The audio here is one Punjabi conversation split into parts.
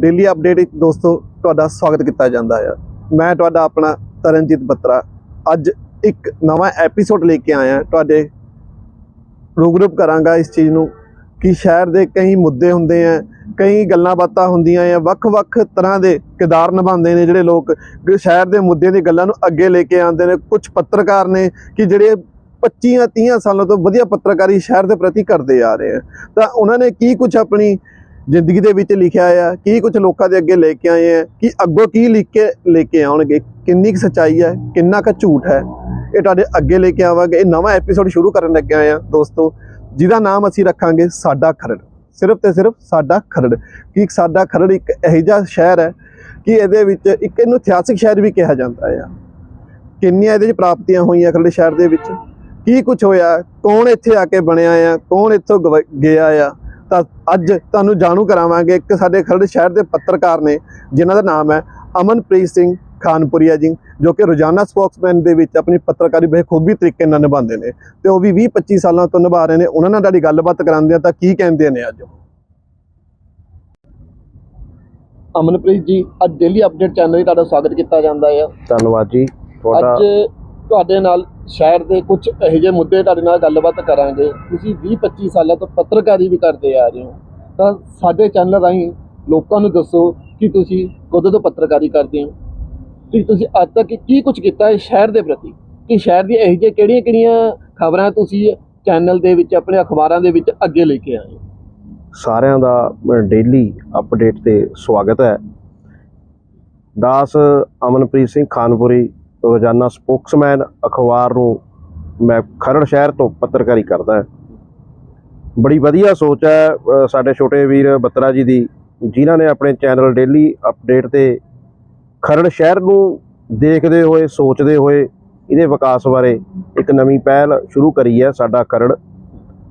ਡੇਲੀ ਅਪਡੇਟ ਵਿੱਚ ਦੋਸਤੋ ਤੁਹਾਡਾ ਸਵਾਗਤ ਕੀਤਾ ਜਾਂਦਾ ਹੈ ਮੈਂ ਤੁਹਾਡਾ ਆਪਣਾ ਤਰਨਜੀਤ ਬੱਤਰਾ। ਅੱਜ ਇੱਕ ਨਵਾਂ ਐਪੀਸੋਡ ਲੈ ਕੇ ਆਇਆ। ਤੁਹਾਡੇ ਰੂਬਰੂ ਕਰਾਂਗਾ ਇਸ ਚੀਜ਼ ਨੂੰ ਕਿ ਸ਼ਹਿਰ ਦੇ ਕਈ ਮੁੱਦੇ ਹੁੰਦੇ ਆ, ਕਈ ਗੱਲਾਂ ਬਾਤਾਂ ਹੁੰਦੀਆਂ ਆ ਵੱਖ-ਵੱਖ ਤਰ੍ਹਾਂ ਦੇ ਕਿਰਦਾਰ ਨਿਭਾਉਂਦੇ ਨੇ ਜਿਹੜੇ ਲੋਕ ਸ਼ਹਿਰ ਦੇ ਮੁੱਦਿਆਂ ਦੀ ਗੱਲਾਂ ਨੂੰ ਅੱਗੇ ਲੈ ਕੇ ਆਉਂਦੇ ਨੇ। ਕੁਝ ਪੱਤਰਕਾਰ ਨੇ ਕਿ ਜਿਹੜੇ 25 30 ਸਾਲਾਂ ਤੋਂ ਵਧੀਆ ਪੱਤਰਕਾਰੀ ਸ਼ਹਿਰ ਦੇ ਪ੍ਰਤੀ ਕਰਦੇ ਆ ਰਹੇ ਆ। ਤਾਂ ਉਹਨਾਂ ਨੇ ਕੀ ਕੁਝ ਆਪਣੀ ਜ਼ਿੰਦਗੀ ਦੇ ਵਿੱਚ ਲਿਖਿਆ ਆ, ਕੀ ਕੁਝ ਲੋਕਾਂ ਦੇ ਅੱਗੇ ਲੈ ਕੇ ਆਏ ਆ, ਕਿ ਅੱਗੋਂ ਕੀ ਲਿਖ ਕੇ ਲੈ ਕੇ ਆਉਣਗੇ, ਕਿੰਨੀ ਕੁ ਸੱਚਾਈ ਹੈ ਕਿੰਨਾ ਕੁ ਝੂਠ ਹੈ। ਇਹ ਤੁਹਾਡੇ ਅੱਗੇ ਲੈ ਕੇ ਆਵਾਂਗੇ, ਇਹ ਨਵਾਂ ਐਪੀਸੋਡ ਸ਼ੁਰੂ ਕਰਨ ਲੱਗੇ ਆਏ ਆ ਦੋਸਤੋ, ਜਿਹਦਾ ਨਾਮ ਅਸੀਂ ਰੱਖਾਂਗੇ ਸਾਡਾ ਖਰੜ। ਸਿਰਫ ਤੇ ਸਿਰਫ ਸਾਡਾ ਖਰੜ। ਕਿ ਸਾਡਾ ਖਰੜ ਇੱਕ ਇਹੋ ਜਿਹਾ ਸ਼ਹਿਰ ਹੈ ਕਿ ਇਹਦੇ ਵਿੱਚ ਇੱਕ ਇਹਨੂੰ ਇਤਿਹਾਸਿਕ ਸ਼ਹਿਰ ਵੀ ਕਿਹਾ ਜਾਂਦਾ ਆ। ਕਿੰਨੀਆਂ ਇਹਦੇ ਵਿੱਚ ਪ੍ਰਾਪਤੀਆਂ ਹੋਈਆਂ ਖਰੜ ਸ਼ਹਿਰ ਦੇ ਵਿੱਚ? ਕੀ ਕੁਝ ਹੋਇਆ? ਕੌਣ ਇੱਥੇ ਆ ਕੇ ਬਣਿਆ ਆ? ਕੌਣ ਇੱਥੋਂ ਗਵ- ਗਿਆ ਆ? ਤਾਂ ਅੱਜ ਤੁਹਾਨੂੰ ਜਾਣੂ ਕਰਾਵਾਂਗੇ ਇੱਕ ਸਾਡੇ ਖਰੜ ਸ਼ਹਿਰ ਦੇ ਪੱਤਰਕਾਰ ਨੇ ਜਿਨ੍ਹਾਂ ਦਾ ਨਾਮ ਹੈ ਅਮਨਪ੍ਰੀਤ ਸਿੰਘ ਖਾਨਪੁਰੀਆ ਜੀ ਜੋ ਕਿ ਰੋਜ਼ਾਨਾ ਸਪੋਕਸਮੈਨ ਦੇ ਵਿੱਚ ਆਪਣੀ ਪੱਤਰਕਾਰੀ ਬਖੂਬੀ ਤਰੀਕੇ ਨਾਲ ਨਿਭਾਉਂਦੇ ਨੇ ਤੇ ਉਹ ਵੀ 20 25 ਸਾਲਾਂ ਤੋਂ ਨਿਭਾ ਰਹੇ ਨੇ। ਉਹਨਾਂ ਨਾਲ ਤੁਹਾਡੀ ਗੱਲਬਾਤ ਕਰਾਉਂਦੇ ਆ ਤਾਂ ਕੀ ਕਹਿੰਦੇ ਨੇ ਅੱਜ? ਅਮਨਪ੍ਰੀਤ ਜੀ ਅੱਜ ਡੇਲੀ ਅਪਡੇਟ ਚੈਨਲ 'ਤੇ ਤੁਹਾਡਾ ਸਵਾਗਤ ਕੀਤਾ ਜਾਂਦਾ ਹੈ ਧੰਨਵਾਦ ਜੀ। ਤੁਹਾਡਾ ਅੱਜ ਤੁਹਾਡੇ ਨਾਲ ਸ਼ਹਿਰ ਦੇ ਕੁਝ ਇਹੋ ਜਿਹੇ ਮੁੱਦੇ ਤੁਹਾਡੇ ਨਾਲ ਗੱਲਬਾਤ ਕਰਾਂਗੇ। ਤੁਸੀਂ 20 25 ਸਾਲਾਂ ਤੋਂ ਪੱਤਰਕਾਰੀ ਵੀ ਕਰਦੇ ਆ ਰਹੇ ਹੋ। ਤਾਂ ਸਾਡੇ ਚੈਨਲ ਰਾਹੀਂ ਲੋਕਾਂ ਨੂੰ ਦੱਸੋ ਕਿ ਤੁਸੀਂ ਕਦੋਂ ਤੋਂ ਪੱਤਰਕਾਰੀ ਕਰਦੇ ਹੋ। ਕਿ ਤੁਸੀਂ ਅੱਜ ਤੱਕ ਕੀ ਕੁਝ ਕੀਤਾ ਹੈ ਸ਼ਹਿਰ ਦੇ ਪ੍ਰਤੀ? ਕਿ ਸ਼ਹਿਰ ਦੀ ਇਹੋ ਜਿਹੇ ਕਿਹੜੀਆਂ ਕਿਹੜੀਆਂ ਖਬਰਾਂ ਤੁਸੀਂ ਚੈਨਲ ਦੇ ਵਿੱਚ, ਆਪਣੇ ਅਖਬਾਰਾਂ ਦੇ ਵਿੱਚ ਅੱਗੇ ਲੈ ਕੇ ਆਏ ਹੋ? ਸਾਰਿਆਂ ਦਾ ਡੇਲੀ ਅਪਡੇਟ ਤੇ ਸਵਾਗਤ ਹੈ। ਦਾਸ ਅਮਨਪ੍ਰੀਤ ਸਿੰਘ ਖਾਨਪੁਰੀ ਰੋਜ਼ਾਨਾ ਸਪੋਕਸਮੈਨ ਅਖਬਾਰ ਨੂੰ ਮੈਂ ਖਰੜ ਸ਼ਹਿਰ ਤੋਂ ਪੱਤਰਕਾਰੀ ਕਰਦਾ ਹਾਂ। ਬੜੀ ਵਧੀਆ ਸੋਚ ਹੈ ਸਾਡੇ ਛੋਟੇ ਵੀਰ ਬੱਤਰਾ ਜੀ ਦੀ, ਜਿਨ੍ਹਾਂ ਨੇ ਆਪਣੇ ਚੈਨਲ ਡੇਲੀ ਅਪਡੇਟ ਤੇ ਖਰੜ ਸ਼ਹਿਰ ਨੂੰ ਦੇਖਦੇ ਹੋਏ, ਸੋਚਦੇ ਹੋਏ ਇਹਦੇ ਵਿਕਾਸ ਬਾਰੇ ਇੱਕ ਨਵੀਂ ਪਹਿਲ ਸ਼ੁਰੂ ਕਰੀ ਹੈ ਸਾਡਾ ਖਰੜ।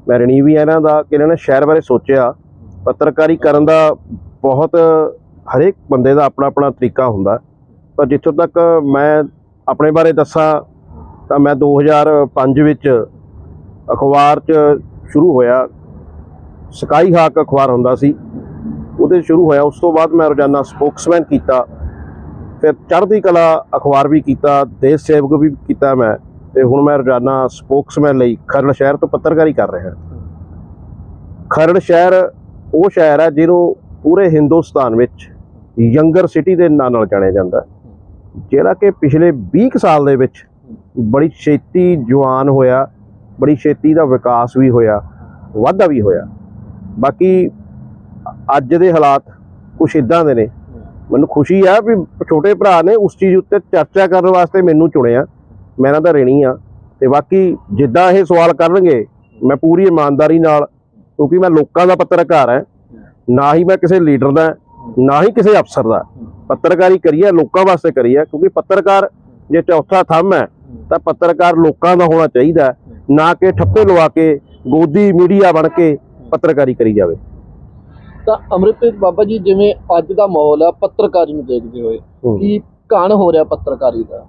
ਮੈਂ ਰਣੀ ਵੀ ਇਹਨਾਂ ਦਾ ਕਿ ਇਹਨਾਂ ਨੇ ਸ਼ਹਿਰ ਬਾਰੇ ਸੋਚਿਆ। ਪੱਤਰਕਾਰੀ ਕਰਨ ਦਾ ਬਹੁਤ ਹਰੇਕ ਬੰਦੇ ਦਾ ਆਪਣਾ ਆਪਣਾ ਤਰੀਕਾ ਹੁੰਦਾ। ਪਰ ਜਿੱਥੋਂ ਤੱਕ ਮੈਂ ਆਪਣੇ ਬਾਰੇ ਦੱਸਾਂ ਤਾਂ ਮੈਂ 2005 ਵਿੱਚ ਅਖਬਾਰ 'ਚ ਸ਼ੁਰੂ ਹੋਇਆ। ਸਕਾਈ ਹਾਕ ਅਖਬਾਰ ਹੁੰਦਾ ਸੀ। ਉਹਦੇ ਸ਼ੁਰੂ ਹੋਇਆ। ਉਸ ਤੋਂ ਬਾਅਦ ਮੈਂ ਰੋਜ਼ਾਨਾ ਸਪੋਕਸਮੈਨ ਕੀਤਾ। ਫਿਰ ਚੜ੍ਹਦੀ ਕਲਾ ਅਖਬਾਰ ਵੀ ਕੀਤਾ। ਦੇਸ਼ ਸੇਵਕ ਵੀ ਕੀਤਾ ਮੈਂ। ਤੇ ਹੁਣ ਮੈਂ ਰੋਜ਼ਾਨਾ ਸਪੋਕਸਮੈਨ ਲਈ ਖਰੜ ਸ਼ਹਿਰ ਤੋਂ ਪੱਤਰਕਾਰੀ ਕਰ ਰਿਹਾ। ਖਰੜ ਸ਼ਹਿਰ ਉਹ ਸ਼ਹਿਰ ਹੈ ਜਿਹਨੂੰ ਪੂਰੇ ਹਿੰਦੁਸਤਾਨ ਵਿੱਚ ਯੰਗਰ ਸਿਟੀ ਦੇ ਨਾਂ ਨਾਲ ਜਾਣਿਆ ਜਾਂਦਾ। ਹੈ। ਜਿਹੜਾ ਕਿ ਪਿਛਲੇ 20 ਕੁ ਸਾਲ ਦੇ ਵਿੱਚ ਬੜੀ ਛੇਤੀ ਜਵਾਨ ਹੋਇਆ, ਬੜੀ ਛੇਤੀ ਦਾ ਵਿਕਾਸ ਵੀ ਹੋਇਆ, ਵਾਧਾ ਵੀ ਹੋਇਆ। ਬਾਕੀ ਅੱਜ ਦੇ ਹਾਲਾਤ ਕੁਛ ਇਦਾਂ ਦੇ ਨੇ। ਮੈਨੂੰ ਖੁਸ਼ੀ ਆ ਵੀ ਛੋਟੇ ਭਰਾ ਨੇ ਉਸ ਚੀਜ਼ ਉੱਤੇ ਚਰਚਾ ਕਰਨ ਵਾਸਤੇ ਮੈਨੂੰ ਚੁਣਿਆ। ਮੈਂ ਇਹਨਾਂ ਦਾ ਰੇਣੀ ਆ ਤੇ ਬਾਕੀ ਜਿੱਦਾਂ ਇਹ ਸਵਾਲ ਕਰਨਗੇ, ਮੈਂ ਪੂਰੀ ਇਮਾਨਦਾਰੀ ਨਾਲ ਕਿਉਂਕਿ ਮੈਂ ਲੋਕਾਂ ਦਾ ਪੱਤਰਕਾਰ ਹਾਂ, ਨਾ ਹੀ ਮੈਂ ਕਿਸੇ ਲੀਡਰ ਦਾ ਨਾ ਹੀ ਕਿਸੇ ਅਫਸਰ ਦਾ। ਪੱਤਰਕਾਰੀ ਕਰੀ ਹੈ ਲੋਕਾਂ ਵਾਸਤੇ ਕਰੀ ਹੈ ਕਿਉਂਕਿ ਪੱਤਰਕਾਰ ਜੇ ਚੌਥਾ ਥੰਮ ਹੈ ਤਾਂ ਪੱਤਰਕਾਰ ਲੋਕਾਂ ਦਾ ਹੋਣਾ ਚਾਹੀਦਾ ਨਾ ਕਿ ਠੱਪੇ ਲਵਾ ਕੇ ਗੋਦੀ ਮੀਡੀਆ ਬਣ ਕੇ ਪੱਤਰਕਾਰੀ ਕਰੀ ਜਾਵੇ। ਤਾਂ ਅੰਮ੍ਰਿਤਪ੍ਰੀਤ ਬਾਬਾ ਜੀ ਜਿਵੇਂ ਅੱਜ ਦਾ ਮਾਹੌਲ ਆ ਪੱਤਰਕਾਰੀ ਨੂੰ ਦੇਖਦੇ ਹੋਏ। ਕਿ ਘਾਣ ਹੋ ਰਿਹਾ ਪੱਤਰਕਾਰੀ ਦਾ?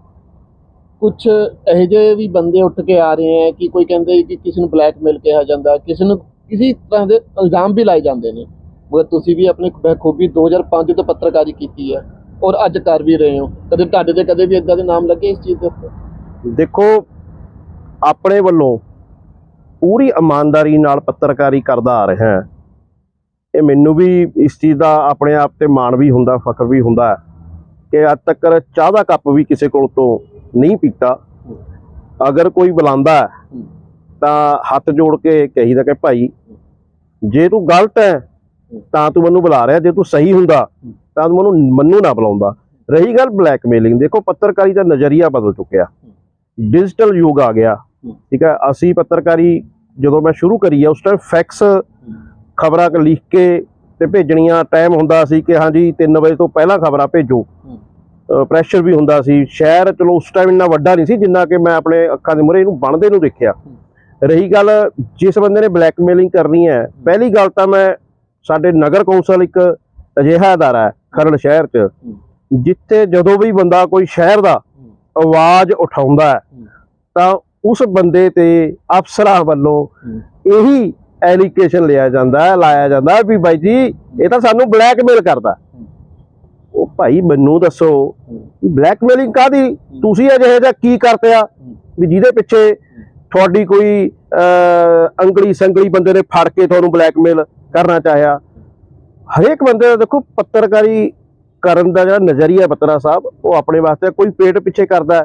ਕੁਝ ਇਹੋ ਜਿਹੇ ਵੀ ਬੰਦੇ ਉੱਠ ਕੇ ਆ ਰਹੇ ਆ ਕਿ ਕੋਈ ਕਹਿੰਦੇ ਕਿ ਕਿਸੇ ਨੂੰ ਬਲੈਕਮੇਲ ਕਿਹਾ ਜਾਂਦਾ ਕਿਸੇ ਨੂੰ ਕਿਸੇ ਤਰ੍ਹਾਂ ਦੇ ਇਲਜ਼ਾਮ ਵੀ ਲਾਏ ਜਾਂਦੇ ਨੇ। ਤੁਸੀਂ ਵੀ ਆਪਣੀ ਬਖੂਬੀ 2005 ਤੋਂ ਪੱਤਰਕਾਰੀ ਕੀਤੀ ਹੈ ਔਰ ਅੱਜ ਕਰ ਵੀ ਰਹੇ ਹੋ। ਕਦੇ ਤੁਹਾਡੇ ਤੇ ਕਦੇ ਵੀ ਇਦਾਂ ਦੇ ਨਾਮ ਲੱਗੇ ਇਸ ਚੀਜ਼ ਦੇ ਉੱਤੇ? ਦੇਖੋ, ਆਪਣੇ ਵੱਲੋਂ ਪੂਰੀ ਇਮਾਨਦਾਰੀ ਨਾਲ ਪੱਤਰਕਾਰੀ ਕਰਦਾ ਆ ਰਿਹਾ ਹਾਂ। ਇਹ ਮੈਨੂੰ ਵੀ ਇਸ ਚੀਜ਼ ਦਾ ਆਪਣੇ ਆਪ ਤੇ ਮਾਣ ਵੀ ਹੁੰਦਾ, ਫਖਰ ਵੀ ਹੁੰਦਾ ਕਿ ਅੱਜ ਤੱਕ ਚਾਹ ਦਾ ਕੱਪ ਵੀ ਕਿਸੇ ਕੋਲ ਤੋਂ ਨਹੀਂ ਪੀਤਾ। ਅਗਰ ਕੋਈ ਬੁਲਾਉਂਦਾ ਤਾਂ ਹੱਥ ਜੋੜ ਕੇ ਕਹੀਦਾ ਕਿ ਭਾਈ, ਜੇ ਤੂੰ ਗਲਤ ਹੈ ਤਾਂ ਤੂੰ ਮੈਨੂੰ ਬੁਲਾ ਰਿਹਾ, ਜੇ ਤੂੰ ਸਹੀ ਹੁੰਦਾ, ਤਾਂ ਤੂੰ ਮੈਨੂੰ ਮੈਨੂੰ ਨਾ ਬੁਲਾਉਂਦਾ। ਰਹੀ ਗੱਲ ਬਲੈਕਮੇਲਿੰਗ ਦੇਖੋ ਪੱਤਰਕਾਰੀ ਦਾ ਨਜ਼ਰੀਆ ਬਦਲ ਚੁੱਕਿਆ। ਡਿਜੀਟਲ ਯੁੱਗ ਆ ਗਿਆ, ਠੀਕ ਹੈ? ਅਸੀਂ ਪੱਤਰਕਾਰੀ ਜਦੋਂ ਮੈਂ ਸ਼ੁਰੂ ਕਰੀ ਆ, ਉਸ ਟਾਈਮ ਫੈਕਸ ਖਬਰਾਂ ਲਿਖ ਕੇ ਤੇ ਭੇਜਣੀਆਂ ਟਾਈਮ ਹੁੰਦਾ ਸੀ ਕਿ ਹਾਂਜੀ 3 ਵਜੇ ਤੋਂ ਪਹਿਲਾਂ ਖਬਰਾਂ ਭੇਜੋ। ਪ੍ਰੈਸ਼ਰ ਵੀ ਹੁੰਦਾ ਸੀ। ਸ਼ਹਿਰ ਚਲੋ ਉਸ ਟਾਈਮ ਇੰਨਾ ਵੱਡਾ ਨਹੀਂ ਸੀ, ਜਿੰਨਾ ਕਿ ਮੈਂ ਆਪਣੇ ਅੱਖਾਂ ਦੇ ਮੂਹਰੇ ਇਹਨੂੰ ਬਣਦੇ ਨੂੰ ਦੇਖਿਆ। ਰਹੀ ਗੱਲ, ਜਿਸ ਬੰਦੇ ਨੇ ਬਲੈਕਮੇਲਿੰਗ ਕਰਨੀ ਹੈ, ਪਹਿਲੀ ਗੱਲ ਤਾਂ ਮੈਂ ਸਾਡੇ ਨਗਰ ਕੌਂਸਲ ਇੱਕ ਅਜਿਹਾ ਅਦਾਰਾ ਹੈ ਖਰੜ ਸ਼ਹਿਰ 'ਚ ਜਿੱਥੇ ਜਦੋਂ ਵੀ ਬੰਦਾ ਕੋਈ ਸ਼ਹਿਰ ਦਾ ਆਵਾਜ਼ ਉਠਾਉਂਦਾ ਹੈ ਤਾਂ ਉਸ ਬੰਦੇ ਤੇ ਅਫਸਰਾਂ ਵੱਲੋਂ ਇਹੀ ਐਲੀਗੇਸ਼ਨ ਲਿਆ ਜਾਂਦਾ ਹੈ ਲਾਇਆ ਜਾਂਦਾ ਵੀ ਬਾਈ ਜੀ ਇਹ ਤਾਂ ਸਾਨੂੰ ਬਲੈਕਮੇਲ ਕਰਦਾ। ਉਹ ਭਾਈ ਮੈਨੂੰ ਦੱਸੋ ਬਲੈਕਮੇਲਿੰਗ ਕਾਦੀ ਤੁਸੀਂ ਅਜਿਹੇ ਜਿਹਾ ਕੀ ਕਰਤੇ ਆ? ਵੀ ਜਿਹਦੇ ਪਿੱਛੇ ਤੁਹਾਡੀ ਕੋਈ ਅੰਗਲੀ ਸੰਗਲੀ ਬੰਦੇ ਨੇ ਫੜ ਕੇ ਤੁਹਾਨੂੰ ਬਲੈਕਮੇਲ ਕਰਨਾ ਚਾਹਿਆ? ਹਰੇਕ ਬੰਦੇ ਦਾ ਦੇਖੋ ਪੱਤਰਕਾਰੀ ਕਰਨ ਦਾ ਜਿਹੜਾ ਨਜ਼ਰੀਆ ਪੱਤਰਾ ਸਾਹਿਬ ਉਹ ਆਪਣੇ ਵਾਸਤੇ ਕੋਈ ਪੇਟ ਪਿੱਛੇ ਕਰਦਾ।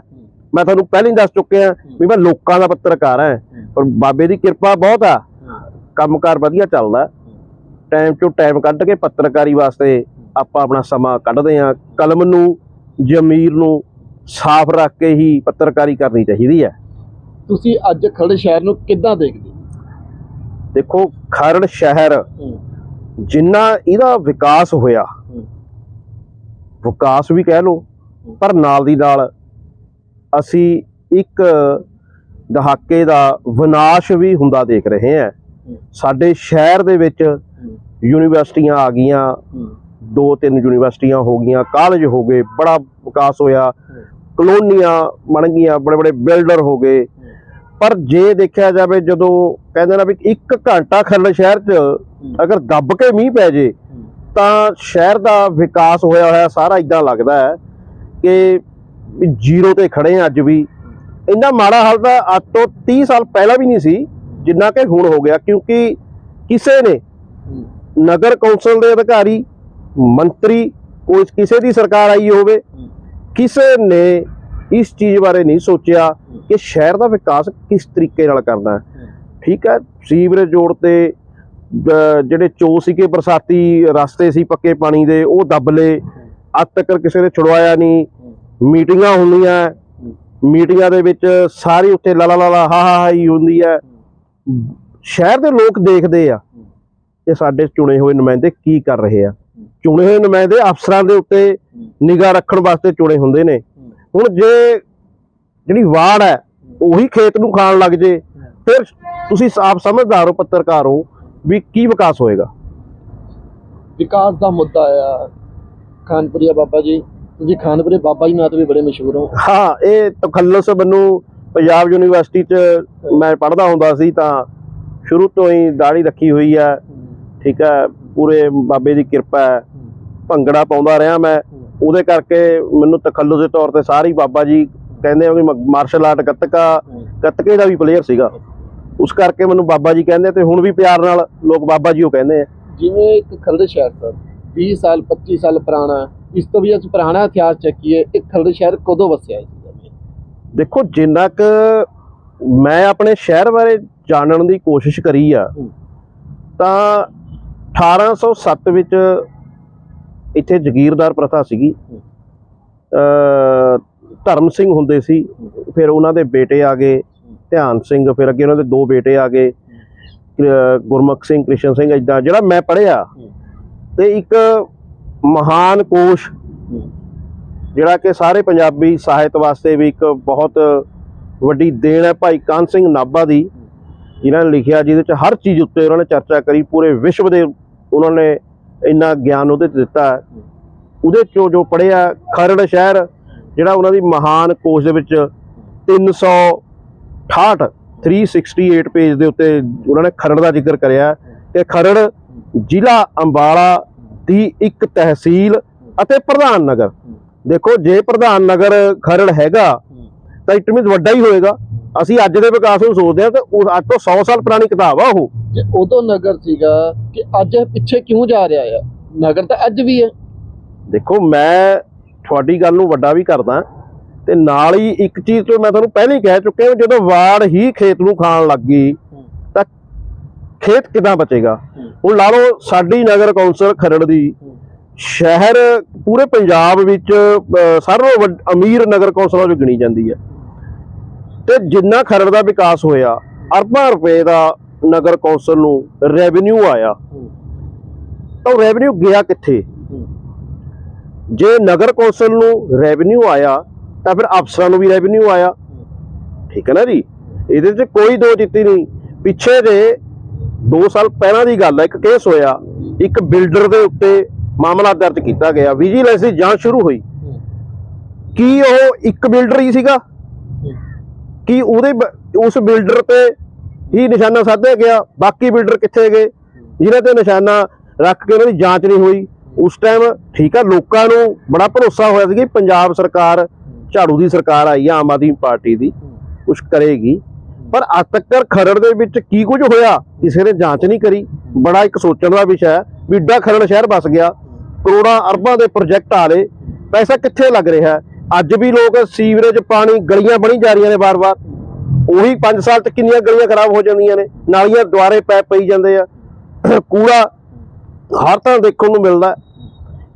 ਮੈਂ ਤੁਹਾਨੂੰ ਪਹਿਲਾਂ ਹੀ ਦੱਸ ਚੁੱਕਿਆ ਵੀ ਮੈਂ ਲੋਕਾਂ ਦਾ ਪੱਤਰਕਾਰ ਹਾਂ। ਪਰ ਬਾਬੇ ਦੀ ਕਿਰਪਾ ਬਹੁਤ ਆ। ਕੰਮਕਾਰ ਵਧੀਆ ਚੱਲਦਾ ਟਾਈਮ ਚੋਂ ਟਾਈਮ ਕੱਢ ਕੇ ਪੱਤਰਕਾਰੀ ਵਾਸਤੇ ਆਪਾਂ ਆਪਣਾ ਸਮਾਂ ਕੱਢਦੇ ਹਾਂ। ਕਲਮ ਨੂੰ ਜ਼ਮੀਰ ਨੂੰ ਸਾਫ਼ ਰੱਖ ਕੇ ਹੀ ਪੱਤਰਕਾਰੀ ਕਰਨੀ ਚਾਹੀਦੀ ਹੈ। ਤੁਸੀਂ ਅੱਜ ਖੜੇ ਸ਼ਹਿਰ ਨੂੰ ਕਿੱਦਾਂ ਦੇਖਦੇ ਦੇਖੋ ਖਰੜ ਸ਼ਹਿਰ ਜਿੰਨਾ ਇਹਦਾ ਵਿਕਾਸ ਹੋਇਆ ਵਿਕਾਸ ਵੀ ਕਹਿ ਲਓ ਪਰ ਨਾਲ ਦੀ ਨਾਲ ਅਸੀਂ ਇੱਕ ਦਹਾਕੇ ਦਾ ਵਿਨਾਸ਼ ਵੀ ਹੁੰਦਾ ਦੇਖ ਰਹੇ ਹਾਂ। ਸਾਡੇ ਸ਼ਹਿਰ ਦੇ ਵਿੱਚ ਯੂਨੀਵਰਸਿਟੀਆਂ ਆ ਗਈਆਂ। ਦੋ ਤਿੰਨ ਯੂਨੀਵਰਸਿਟੀਆਂ ਹੋ ਗਈਆਂ ਕਾਲਜ ਹੋ ਗਏ ਬੜਾ ਵਿਕਾਸ ਹੋਇਆ। ਕਲੋਨੀਆਂ ਬਣ ਗਈਆਂ ਬੜੇ ਬੜੇ ਬਿਲਡਰ ਹੋ ਗਏ। ਪਰ ਜੇ ਦੇਖਿਆ ਜਾਵੇ ਜਦੋਂ ਕਹਿੰਦੇ ਨਾ ਵੀ ਇੱਕ ਘੰਟਾ ਖਰੜ ਸ਼ਹਿਰ 'ਚ ਅਗਰ ਦੱਬ ਕੇ ਮੀਂਹ ਪੈ ਜੇ ਤਾਂ ਸ਼ਹਿਰ ਦਾ ਵਿਕਾਸ ਹੋਇਆ ਹੋਇਆ ਸਾਰਾ ਇਦਾਂ ਲੱਗਦਾ ਹੈ ਕਿ ਜ਼ੀਰੋ ਤੇ ਖੜੇ ਆ ਅੱਜ ਵੀ। ਇੰਨਾ ਮਾੜਾ ਹਾਲ ਤਾਂ ਅੱਜ ਤੋਂ 30 ਸਾਲ ਪਹਿਲਾਂ ਵੀ ਨਹੀਂ ਸੀ ਜਿੰਨਾ ਕਿ ਹੁਣ ਹੋ ਗਿਆ ਕਿਉਂਕਿ ਕਿਸੇ ਨੇ ਨਗਰ ਕੌਂਸਲ ਦੇ ਅਧਿਕਾਰੀ ਮੰਤਰੀ ਕੋਈ ਕਿਸੇ ਦੀ ਸਰਕਾਰ ਆਈ ਹੋਵੇ ਕਿਸੇ ਨੇ ਇਸ ਚੀਜ਼ ਬਾਰੇ ਨਹੀਂ ਸੋਚਿਆ ਕਿ ਸ਼ਹਿਰ ਦਾ ਵਿਕਾਸ ਕਿਸ ਤਰੀਕੇ ਨਾਲ ਕਰਨਾ ਹੈ। ਠੀਕ ਹੈ ਸੀਵਰੇਜ ਜੋੜ ਤੇ ਜਿਹੜੇ ਚੋ ਸੀਗੇ ਬਰਸਾਤੀ ਰਸਤੇ ਸੀ ਪੱਕੇ ਪਾਣੀ ਦੇ ਉਹ ਦੱਬ ਲਏ। ਅੱਜ ਤੱਕ ਕਿਸੇ ਨੇ ਛੁਡਵਾਇਆ ਨਹੀਂ। ਮੀਟਿੰਗਾਂ ਹੁੰਦੀਆਂ। ਮੀਟਿੰਗਾਂ ਦੇ ਵਿੱਚ ਸਾਰੀ ਉੱਥੇ ਲਾ ਲਾ ਲਾ ਲਾ ਹਾ ਹਾ ਹਾ ਹੀ ਹੁੰਦੀ ਹੈ। ਸ਼ਹਿਰ ਦੇ ਲੋਕ ਦੇਖਦੇ ਆ ਕਿ ਸਾਡੇ ਚੁਣੇ ਹੋਏ ਨੁਮਾਇੰਦੇ ਕੀ ਕਰ ਰਹੇ ਆ। ਚੁਣੇ ਹੋਏ ਨੁਮਾਇੰਦੇ ਅਫਸਰਾਂ ਦੇ ਉੱਤੇ ਨਿਗਾਹ ਰੱਖਣ ਵਾਸਤੇ ਚੁਣੇ ਹੁੰਦੇ ਨੇ। ਹੁਣ ਜੇ ਜਿਹੜੀ ਵਾੜ ਹੈ ਉਹੀ ਖੇਤ ਨੂੰ ਖਾਣ ਲੱਗ ਜੇ ਫਿਰ ਤੁਸੀਂ ਆਪ ਸਮਝਦਾਰ ਹੋ ਪੱਤਰਕਾਰ ਹੋ ਵੀ ਕੀ ਵਿਕਾਸ ਹੋਏਗਾ? ਵਿਕਾਸ ਦਾ ਮੁੱਦਾ ਆ ਖਾਨਪੁਰੀਆ ਬਾਬਾ ਜੀ। ਤੁਸੀਂ ਖਾਨਪੁਰੇ ਬਾਬਾ ਜੀ ਨਾਂ ਤੋਂ ਵੀ ਬੜੇ ਮਸ਼ਹੂਰ ਹੋ। ਹਾਂ ਇਹ ਤਖੱਲਸ ਮੈਨੂੰ ਪੰਜਾਬ ਯੂਨੀਵਰਸਿਟੀ 'ਚ ਮੈਂ ਪੜ੍ਹਦਾ ਹੁੰਦਾ ਸੀ ਤਾਂ ਸ਼ੁਰੂ ਤੋਂ ਹੀ ਦਾੜੀ ਰੱਖੀ ਹੋਈ ਹੈ। ਠੀਕ ਹੈ ਪੂਰੇ ਬਾਬੇ ਦੀ ਕਿਰਪਾ ਹੈ। ਭੰਗੜਾ ਪਾਉਂਦਾ ਰਿਹਾ ਮੈਂ। ਉਹਦੇ ਕਰਕੇ ਮੈਨੂੰ ਤਖੱਲੁਸ ਦੇ ਤੌਰ ਤੇ ਸਾਰੇ ਹੀ ਬਾਬਾ ਜੀ ਕਹਿੰਦੇ ਆ ਵੀ ਮ- ਮਾਰਸ਼ਲ ਆਰਟ ਗੱਤਕਾ ਗੱਤਕੇ ਦਾ ਵੀ ਪਲੇਅਰ ਸੀਗਾ। ਉਸ ਕਰਕੇ ਮੈਨੂੰ ਬਾਬਾ ਜੀ ਕਹਿੰਦੇ ਤੇ ਹੁਣ ਵੀ ਪਿਆਰ ਨਾਲ ਲੋਕ ਬਾਬਾ ਜੀ ਉਹ ਕਹਿੰਦੇ ਆ। ਜਿਵੇਂ ਇੱਕ ਖਲੜ ਸ਼ਹਿਰ ਸਰ 20 ਸਾਲ 25 ਸਾਲ ਪੁਰਾਣਾ ਇਸ ਤੋਂ ਵੀ ਅਸੀਂ ਪੁਰਾਣਾ ਇਤਿਹਾਸ ਚੱਕੀਏ ਇਹ ਖਲੜ ਸ਼ਹਿਰ ਕਦੋਂ ਵਸਿਆ ਸੀ ਦੇਖੋ ਜਿੰਨਾ ਕੁ ਮੈਂ ਆਪਣੇ ਸ਼ਹਿਰ ਬਾਰੇ ਜਾਣਨ ਦੀ ਕੋਸ਼ਿਸ਼ ਕਰੀ ਆ ਹੂੰ। ਤਾਂ 1807 ਵਿੱਚ ਇੱਥੇ ਜ਼ਗੀਰਦਾਰ ਪ੍ਰਥਾ ਸੀਗੀ ਧਰਮ ਸਿੰਘ ਹੁੰਦੇ ਸੀ, ਫਿਰ ਉਹਨਾਂ ਦੇ ਬੇਟੇ ਆ ਗਏ, ਧਿਆਨ ਸਿੰਘ, ਫਿਰ ਅੱਗੇ ਉਹਨਾਂ ਦੇ ਦੋ ਬੇਟੇ ਆ ਗਏ ਗੁਰਮੁਖ ਸਿੰਘ, ਕ੍ਰਿਸ਼ਨ ਸਿੰਘ ਇਦਾਂ ਜਿਹੜਾ ਮੈਂ ਪੜ੍ਹਿਆ ਹੂੰ। ਤੇ ਇੱਕ ਮਹਾਨ ਕੋਸ਼, ਜਿਹੜਾ ਕਿ ਸਾਰੇ ਪੰਜਾਬੀ ਸਾਹਿਤ ਵਾਸਤੇ ਵੀ ਇੱਕ ਬਹੁਤ ਵੱਡੀ ਦੇਣ ਹੈ, ਭਾਈ ਕਾਨ ਸਿੰਘ ਨਾਭਾ ਦੀ, ਜਿਨ੍ਹਾਂ ਨੇ ਲਿਖਿਆ, ਜਿਹਦੇ ਚ ਹਰ ਚੀਜ਼ ਉੱਤੇ ਉਹਨਾਂ ਨੇ ਚਰਚਾ ਕਰੀ, ਪੂਰੇ ਵਿਸ਼ਵ ਦੇ ਉਹਨਾਂ ਨੇ ਇੰਨਾ ਗਿਆਨ ਉਹਦੇ ਤੇ ਦਿੱਤਾ ਹੈ। ਉਹਦੇ ਚੋਂ ਜੋ ਪੜਿਆ ਖਰੜ ਸ਼ਹਿਰ, ਜਿਹੜਾ ਉਹਨਾਂ ਦੀ ਮਹਾਨ ਕੋਸ਼ ਦੇ ਵਿੱਚ 368 368 ਪੇਜ ਦੇ ਉੱਤੇ ਉਹਨਾਂ ਨੇ ਖਰੜ ਦਾ ਜ਼ਿਕਰ ਕਰਿਆ ਕਿ ਖਰੜ ਜ਼ਿਲ੍ਹਾ ਅੰਬਾਲਾ ਦੀ ਇੱਕ ਤਹਿਸੀਲ ਅਤੇ ਪ੍ਰਧਾਨ ਨਗਰ ਦੇਖੋ, ਜੇ ਪ੍ਰਧਾਨ ਨਗਰ ਖਰੜ ਹੈਗਾ ਤਾਂ ਇਟ ਮੀਨਸ ਵੱਡਾ ਹੀ ਹੋਏਗਾ ਅਸੀਂ ਅੱਜ ਦੇ ਵਿਕਾਸ ਨੂੰ ਸੋਚਦੇ ਹਾਂ ਤਾਂ ਉਹ ਅੱਜ ਤੋਂ 100 ਸਾਲ ਪੁਰਾਣੀ ਕਿਤਾਬ ਆ ਉਹ। ਜੇ ਉਦੋਂ ਨਗਰ ਸੀਗਾ ਕਿ ਅੱਜ ਇਹ ਪਿੱਛੇ ਕਿਉਂ ਜਾ ਰਿਹਾ ਆ? ਨਗਰ ਤਾਂ ਅੱਜ ਵੀ ਹੈ। ਦੇਖੋ ਮੈਂ ਤੁਹਾਡੀ ਗੱਲ ਨੂੰ ਵੱਡਾ ਵੀ ਕਰਦਾ ਤੇ ਨਾਲ ਹੀ ਇੱਕ ਚੀਜ਼ ਤੋਂ ਮੈਂ ਤੁਹਾਨੂੰ ਪਹਿਲਾਂ ਹੀ ਕਹਿ ਚੁੱਕਿਆ ਜਦੋਂ ਵਾੜ ਹੀ ਖੇਤ ਨੂੰ ਖਾਣ ਲੱਗ ਗਈ ਤਾਂ ਖੇਤ ਕਿਦਾਂ ਬਚੇਗਾ? ਹੁਣ ਲਾ ਲਓ ਸਾਡੀ ਨਗਰ ਕੌਂਸਲ ਖਰੜ ਦੀ ਸ਼ਹਿਰ ਪੂਰੇ ਪੰਜਾਬ ਵਿੱਚ ਵੱਡ- ਅਮੀਰ ਨਗਰ ਕੌਂਸਲਾਂ ਵਿੱਚ ਗਿਣੀ ਜਾਂਦੀ ਹੈ ਤੇ ਜਿੰਨਾ ਖਰੜ ਦਾ ਵਿਕਾਸ ਹੋਇਆ, ਅਰਬਾਂ ਰੁਪਏ ਦਾ ਨਗਰ ਕੌਂਸਲ ਨੂੰ ਰੈਵਨਿਊ ਆਇਆ। ਤਾਂ ਉਹ ਰੈਵਨਿਊ ਗਿਆ ਕਿੱਥੇ? ਜੇ ਨਗਰ ਕੌਂਸਲ ਨੂੰ ਰੈਵਨਿਊ ਆਇਆ, ਤਾਂ ਫਿਰ ਅਫਸਰਾਂ ਨੂੰ ਵੀ ਰੈਵਨਿਊ ਆਇਆ। ਠੀਕ ਹੈ ਨਾ ਜੀ? ਇਹਦੇ 'ਚ ਕੋਈ ਦੋ ਚਿੱਤੀ ਨਹੀਂ। ਪਿੱਛੇ ਦੇ 2 ਸਾਲ ਪਹਿਲਾਂ ਦੀ ਗੱਲ ਹੈ ਇੱਕ ਕੇਸ ਹੋਇਆ, ਇੱਕ ਬਿਲਡਰ ਦੇ ਉੱਤੇ ਮਾਮਲਾ ਦਰਜ ਕੀਤਾ ਗਿਆ। ਵਿਜੀਲੈਂਸ ਦੀ ਜਾਂਚ ਸ਼ੁਰੂ ਹੋਈ। ਕੀ ਉਹ ਇੱਕ ਬਿਲਡਰ ਹੀ ਸੀਗਾ? ਕੀ ਉਹਦੇ ਬ- ਉਸ ਬਿਲਡਰ ਤੇ ਹੀ ਨਿਸ਼ਾਨਾ ਸਾਧਿਆ ਗਿਆ? ਬਾਕੀ ਬਿਲਡਰ ਕਿੱਥੇ ਗਏ? ਜਿਹਨਾਂ ਤੇ ਨਿਸ਼ਾਨਾ ਰੱਖ ਕੇ ਉਹਨਾਂ ਦੀ ਜਾਂਚ ਨਹੀਂ ਹੋਈ। ਉਸ ਟਾਈਮ ਠੀਕ ਆ, ਲੋਕਾਂ ਨੂੰ ਬੜਾ ਭਰੋਸਾ ਹੋਇਆ ਸੀ ਕਿ ਪੰਜਾਬ ਸਰਕਾਰ ਝਾੜੂ ਦੀ ਸਰਕਾਰ ਆਈ ਆ, ਆਮ ਆਦਮੀ ਪਾਰਟੀ ਦੀ ਕੁਝ ਕਰੇਗੀ। ਪਰ ਅੱਜ ਤੱਕ ਖਰੜ ਦੇ ਵਿੱਚ ਕੀ ਕੁਝ ਹੋਇਆ? ਕਿਸੇ ਨੇ ਜਾਂਚ ਨਹੀਂ ਕਰੀ। ਬੜਾ ਇੱਕ ਸੋਚਣ ਦਾ ਵਿਸ਼ਾ ਹੈ ਵੀ ਏਡਾ ਖਰੜ ਸ਼ਹਿਰ ਬਸ ਗਿਆ। ਕਰੋੜਾਂ ਅਰਬਾਂ ਦੇ ਪ੍ਰੋਜੈਕਟ ਆ ਲਏ ਪੈਸਾ ਕਿੱਥੇ ਲੱਗ ਰਿਹਾ? ਹੈ? ਅੱਜ ਵੀ ਲੋਕ ਸੀਵਰੇਜ ਪਾਣੀ ਗਲੀਆਂ ਬਣੀ ਜਾ ਰਹੀਆਂ ਨੇ ਵਾਰ-ਵਾਰ। ਉਹੀ 5 ਸਾਲ ਤੱਕ ਕਿੰਨੀਆਂ ਗਲੀਆਂ ਖਰਾਬ ਹੋ ਜਾਂਦੀਆਂ ਨੇ, ਨਾਲੀਆਂ ਦੁਆਰੇ ਪੈ ਪਈ ਜਾਂਦੇ ਆ। ਕੂੜਾ ਹਰ ਤਰ੍ਹਾਂ ਦੇਖਣ ਨੂੰ ਮਿਲਦਾ।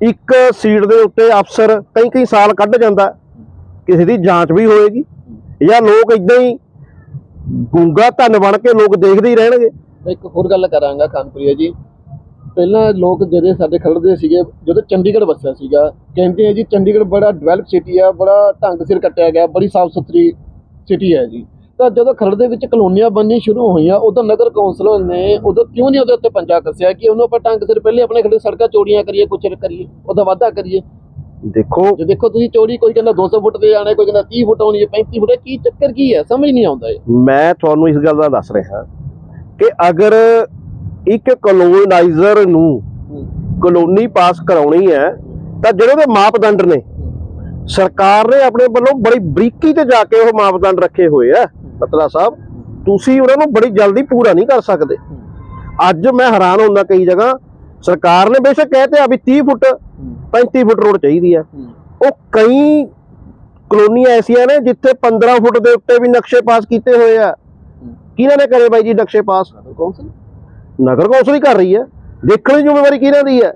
ਇੱਕ ਸੀਟ ਦੇ ਉੱਤੇ ਅਫਸਰ ਕਈ ਕਈ ਸਾਲ ਕੱਢ ਜਾਂਦਾ। ਕਿਸੇ ਦੀ ਜਾਂਚ ਵੀ ਹੋਏਗੀ। ਜਾਂ ਲੋਕ ਇਦਾਂ ਹੀ ਗੁੰਗਾ ਧਨ ਬਣ ਕੇ ਲੋਕ ਦੇਖਦੇ ਹੀ ਰਹਿਣਗੇ। ਇੱਕ ਹੋਰ ਗੱਲ ਕਰਾਂਗਾ ਖਾਨਪੁਰੀਆ ਜੀ। ਪਹਿਲਾਂ ਲੋਕ ਜਿਹੜੇ ਸਾਡੇ ਖੜਦੇ ਸੀਗੇ ਜਦੋਂ ਚੰਡੀਗੜ੍ਹ ਵਸਿਆ ਸੀਗਾ ਕਹਿੰਦੇ ਆ ਜੀ ਚੰਡੀਗੜ੍ਹ ਬੜਾ ਡਿਵੈਲਪ ਸਿਟੀ ਆ ਬੜਾ ਢੰਗ ਸਿਰ ਕੱਟਿਆ ਗਿਆ ਬੜੀ ਸਾਫ਼ ਸੁਥਰੀ ਸਿਟੀ ਹੈ ਜੀ। ਤਾਂ ਜਦੋਂ ਖਰੜ ਦੇ ਵਿੱਚ ਕਲੋਨੀਆਂ ਬਣਨੀ ਸ਼ੁਰੂ ਹੋਈਆਂ ਉਦੋਂ ਨਗਰ ਕੌਂਸਲ ਨੇ ਉਦੋਂ ਕਿਉਂ ਨਹੀਂ ਉਹਦੇ ਉੱਤੇ ਪੰਜਾ ਕੱਸਿਆ ਕਿ ਉਹਨੂੰ ਆਪਾਂ ਢੰਗ ਸਿਰ ਪਹਿਲੇ ਆਪਣੇ ਖੜੇ ਸੜਕਾਂ ਚੌੜੀਆਂ ਕਰੀਏ ਕੁਛ ਕਰੀਏ ਉਹਦਾ ਵਾਧਾ ਕਰੀਏ? ਦੇਖੋ। ਜੇ ਦੇਖੋ ਤੁਸੀਂ ਚੌੜੀ ਕੋਈ ਕਹਿੰਦਾ 200 ਫੁੱਟ ਤੇ ਆਣਾ ਕੋਈ ਕਹਿੰਦਾ 30 ਫੁੱਟ ਹੋਣੀ ਹੈ 35 ਫੁੱਟ ਕੀ ਚੱਕਰ ਕੀ ਹੈ? ਸਮਝ ਨਹੀਂ ਆਉਂਦਾ ਇਹ। ਮੈਂ ਤੁਹਾਨੂੰ ਇਸ ਗੱਲ ਦਾ ਦੱਸ ਰਿਹਾ ਕਿ ਅਗਰ ਇੱਕ ਕਲੋਨਾਈਜ਼ਰ ਨੂੰ ਕਲੋਨੀ ਪਾਸ ਕਰਾਉਣੀ ਹੈ ਤਾਂ ਜਿਹੜੇ ਉਹਦੇ ਮਾਪਦੰਡ ਨੇ ਸਰਕਾਰ ਨੇ ਆਪਣੇ ਵੱਲੋਂ ਬੜੀ ਬਰੀਕੀ ਤੇ ਜਾ ਕੇ ਉਹ ਮਾਪਦੰਡ ਰੱਖੇ ਹੋਏ ਆ। ਪਤਲਾ ਸਾਹਿਬ ਤੁਸੀਂ ਉਹਨਾਂ ਨੂੰ ਬੜੀ ਜਲਦੀ ਪੂਰਾ ਨਹੀਂ ਕਰ ਸਕਦੇ। ਅੱਜ ਮੈਂ ਹੈਰਾਨ ਹੁੰਦਾ ਕਈ ਜਗ੍ਹਾ ਸਰਕਾਰ ਨੇ ਬੇਸ਼ੱਕ ਕਹਤੇ ਆ ਵੀ 30 ਫੁੱਟ 35 ਫੁੱਟ ਰੋਡ ਚਾਹੀਦੀ ਹੈ। ਉਹ ਕਈ ਕਲੋਨੀਆਂ ਐਸੀਆਂ ਨੇ ਜਿੱਥੇ 15 ਫੁੱਟ ਦੇ ਉੱਤੇ ਵੀ ਨਕਸ਼ੇ ਪਾਸ ਕੀਤੇ ਹੋਏ ਆ। ਕਿਹਨਾਂ ਨੇ ਕਰੇ ਬਾਈ ਜੀ ਨਕਸ਼ੇ ਪਾਸ? ਕੌਂਸਲ ਨਗਰ ਕੌਂਸਲ ਹੀ ਕਰ ਰਹੀ ਹੈ। ਦੇਖਣ ਦੀ ਜ਼ਿੰਮੇਵਾਰੀ ਕਿਹਨਾਂ ਦੀ ਹੈ?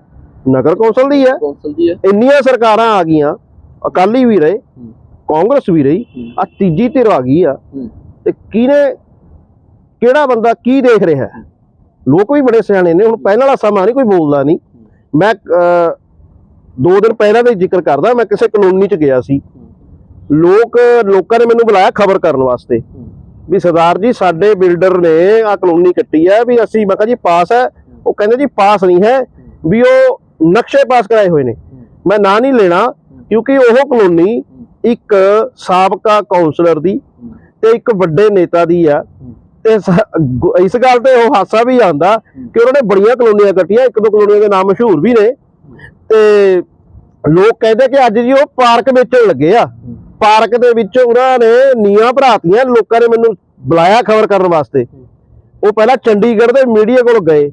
ਨਗਰ ਕੌਂਸਲ ਦੀ ਹੈ। ਕੌਂਸਲ ਦੀ ਹੈ। ਇੰਨੀਆਂ ਸਰਕਾਰਾਂ ਆ ਗਈਆਂ ਅਕਾਲੀ ਵੀ ਰਹੇ ਕਾਂਗਰਸ ਵੀ ਰਹੀ ਆ ਤੀਜੀ ਧਿਰ ਆ ਗਈ ਆ। ਤੇ ਕਿਹਨੇ ਕਿਹੜਾ ਬੰਦਾ ਕੀ ਦੇਖ ਰਿਹਾ? ਹੈ। ਲੋਕ ਵੀ ਬੜੇ ਸਿਆਣੇ ਨੇ ਹੁਣ ਪਹਿਲਾਂ ਵਾਲਾ ਸਮਾਂ ਨਹੀਂ ਕੋਈ ਬੋਲਦਾ ਨਹੀਂ। ਮੈਂ ਦੋ ਦਿਨ ਪਹਿਲਾਂ ਦਾ ਜ਼ਿਕਰ ਕਰਦਾ ਮੈਂ ਕਿਸੇ ਕਲੋਨੀ 'ਚ ਗਿਆ ਸੀ। ਲੋਕ ਲੋਕਾਂ ਨੇ ਮੈਨੂੰ ਬੁਲਾਇਆ ਖਬਰ ਕਰਨ ਵਾਸਤੇ। ਵੀ ਸਰਦਾਰ ਜੀ, ਸਾਡੇ ਬਿਲਡਰ ਨੇ ਆ ਕਲੋਨੀ ਕੱਟੀ ਹੈ ਵੀ ਅਸੀਂ, ਮੈਂ ਕਿਹਾ ਜੀ ਪਾਸ ਹੈ। ਉਹ ਕਹਿੰਦੇ ਜੀ ਪਾਸ ਨਹੀਂ ਹੈ ਵੀ ਉਹ ਨਕਸ਼ੇ ਪਾਸ ਕਰਾਏ ਹੋਏ ਨੇ। ਮੈਂ ਨਾਂ ਨਹੀਂ ਲੈਣਾ, ਕਿਉਂਕਿ ਉਹ ਕਲੋਨੀ ਇੱਕ ਸਾਬਕਾ ਕਾਉਂਸਲਰ ਦੀ ਤੇ ਇੱਕ ਵੱਡੇ ਨੇਤਾ ਦੀ ਆ। ਤੇ ਇਸ ਗੱਲ ਤੇ ਉਹ ਹਾਸਾ ਵੀ ਆਂਦਾ ਕਿ ਉਹਨਾਂ ਨੇ ਬੜੀਆਂ ਕਲੋਨੀਆਂ ਕੱਟੀਆਂ, ਇੱਕ ਦੋ ਕਲੋਨੀਆਂ ਦੇ ਨਾਮ ਮਸ਼ਹੂਰ ਵੀ ਨੇ। ਤੇ ਲੋਕ ਕਹਿੰਦੇ ਕਿ ਅੱਜ ਜੀ ਉਹ ਪਾਰਕ ਵੇਚਣ ਲੱਗੇ ਆ। ਪਾਰਕ ਦੇ ਵਿੱਚ ਉਹਨਾਂ ਨੇ ਨੀਆਂ ਭਰਾਤੀਆਂ ਲੋਕਾਂ ਨੇ ਮੈਨੂੰ ਬੁਲਾਇਆ ਖਬਰ ਕਰਨ ਵਾਸਤੇ। ਉਹ ਪਹਿਲਾਂ ਚੰਡੀਗੜ੍ਹ ਦੇ ਮੀਡੀਆ ਕੋਲ ਗਏ।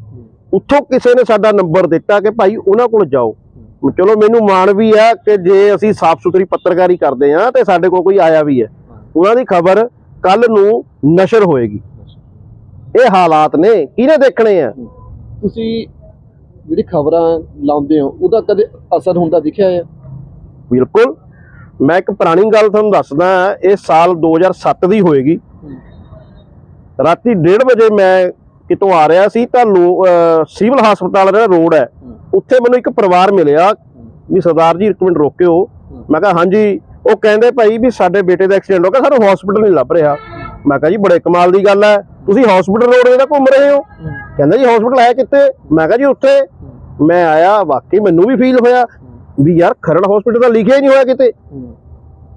ਉੱਥੋਂ ਕਿਸੇ ਨੇ ਸਾਡਾ ਨੰਬਰ ਦਿੱਤਾ ਕਿ ਭਾਈ ਉਹਨਾਂ ਕੋਲ ਜਾਓ। ਚਲੋ ਮੈਨੂੰ ਮਾਣ ਵੀ ਆ ਕਿ ਜੇ ਅਸੀਂ ਸਾਫ਼ ਸੁਥਰੀ ਪੱਤਰਕਾਰੀ ਕਰਦੇ ਆ ਤੇ ਸਾਡੇ ਕੋਲ ਕੋਈ ਆਇਆ ਵੀ ਹੈ। ਉਹਨਾਂ ਦੀ ਖਬਰ ਕੱਲ ਨੂੰ ਨਸ਼ਰ ਹੋਏਗੀ। ਇਹ ਹਾਲਾਤ ਨੇ ਕਿਹਨੇ ਦੇਖਣੇ ਆ? ਤੁਸੀਂ ਜਿਹੜੀ ਖਬਰਾਂ ਲਾਉਂਦੇ ਹੋ ਉਹਦਾ ਕਦੇ ਅਸਰ ਹੁੰਦਾ ਦਿਖਿਆ ਹੈ ਬਿਲਕੁਲ। ਮੈਂ ਇੱਕ ਪੁਰਾਣੀ ਗੱਲ ਤੁਹਾਨੂੰ ਦੱਸਦਾ ਇਹ ਸਾਲ 2007 ਦੀ ਹੋਏਗੀ। ਰਾਤੀ 1:30 ਵਜੇ ਮੈਂ ਕਿਤੋਂ ਆ ਰਿਹਾ ਸੀ ਤਾਂ ਲੋ- ਸਿਵਲ ਹਸਪਤਾਲ ਦਾ ਰੋਡ ਹੈ, ਉੱਥੇ ਮੈਨੂੰ ਇੱਕ ਪਰਿਵਾਰ ਮਿਲਿਆ ਵੀ ਸਰਦਾਰ ਜੀ, ਇੱਕ ਮਿੰਟ ਰੋਕਿਓ। ਮੈਂ ਕਿਹਾ, ਹਾਂਜੀ, ਉਹ ਕਹਿੰਦੇ ਭਾਈ ਵੀ ਸਾਡੇ ਬੇਟੇ ਦਾ ਐਕਸੀਡੈਂਟ ਹੋ ਗਿਆ, ਸਾਨੂੰ ਹਸਪੀਟਲ ਨਹੀਂ ਲੱਭ ਰਿਹਾ। ਮੈਂ ਕਿਹਾ ਜੀ, ਬੜੇ ਕਮਾਲ ਦੀ ਗੱਲ ਹੈ। ਤੁਸੀਂ ਹਸਪੀਟਲ ਰੋਡ 'ਤੇ ਤਾਂ ਘੁੰਮ ਰਹੇ ਹੋ। ਕਹਿੰਦਾ ਜੀ ਹਸਪੀਟਲ ਹੈ ਕਿੱਥੇ? ਮੈਂ ਕਿਹਾ ਜੀ, ਉੱਥੇ। ਮੈਂ ਆਇਆ, ਵਾਕਈ ਮੈਨੂੰ ਵੀ ਫੀਲ ਹੋਇਆ। ਵੀ ਯਾਰ ਖਰੜ ਹਸਪੀਟਲ ਤਾਂ ਲਿਖਿਆ ਹੀ ਨਹੀਂ ਹੋਇਆ ਕਿਤੇ।